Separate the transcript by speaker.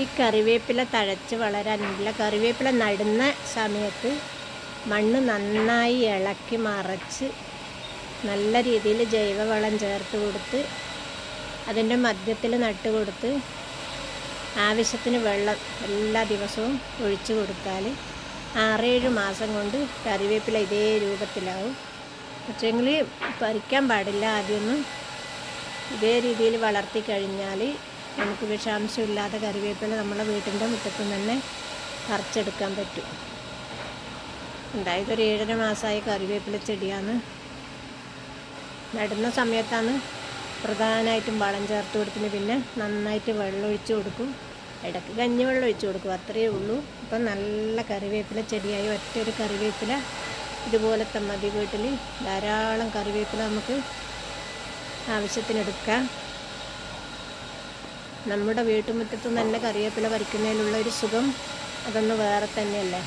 Speaker 1: ഈ കറിവേപ്പില തഴച്ച് വളരാനുള്ള കറിവേപ്പില നടുന്ന സമയത്ത് മണ്ണ് നന്നായി ഇളക്കി മറച്ച് നല്ല രീതിയിൽ ജൈവവളം ചേർത്ത് കൊടുത്ത് അതിന്റെ മധ്യത്തിൽ നട്ട് കൊടുത്ത് ആവശ്യത്തിന് വെള്ളം എല്ലാ ദിവസവും ഒഴിച്ചു കൊടുത്താൽ ആറേഴ് മാസം കൊണ്ട് കറിവേപ്പില ഇതേ രൂപത്തിലാവും. പക്ഷേങ്കിൽ പറിക്കാൻ പാടില്ല. ആദ്യമൊന്നും ഇതേ രീതിയിൽ വളർത്തി കഴിഞ്ഞാൽ നമുക്ക് വിഷാംശമില്ലാത്ത കറിവേപ്പില നമ്മളെ വീട്ടിന്റെ മുറ്റത്ത് തന്നെ പറിച്ചെടുക്കാൻ പറ്റും. ഉണ്ടായതൊരു ഏഴര മാസമായ കറിവേപ്പില ചെടിയാണ്. നടുന്ന സമയത്താണ് പ്രധാനമായിട്ടും വളം ചേർത്ത് കൊടുത്തിന് പിന്നെ നന്നായിട്ട് വെള്ളം ഒഴിച്ച് കൊടുക്കും. ഇടയ്ക്ക് കഞ്ഞി വെള്ളം ഒഴിച്ച് കൊടുക്കും. അത്രയേ ഉള്ളൂ. അപ്പം നല്ല കറിവേപ്പില ചെടിയായി. ഒറ്റ ഒരു കറിവേപ്പില ഇതുപോലത്തെ മതി വീട്ടിൽ. ധാരാളം കറിവേപ്പില നമുക്ക് ആവശ്യത്തിനെടുക്കാം. നമ്മുടെ വീട്ടുമുറ്റത്ത് തന്നെ കറിവേപ്പില പറിക്കുന്നതിലുള്ള ഒരു സുഖം അതൊന്ന് വേറെ തന്നെയല്ലേ?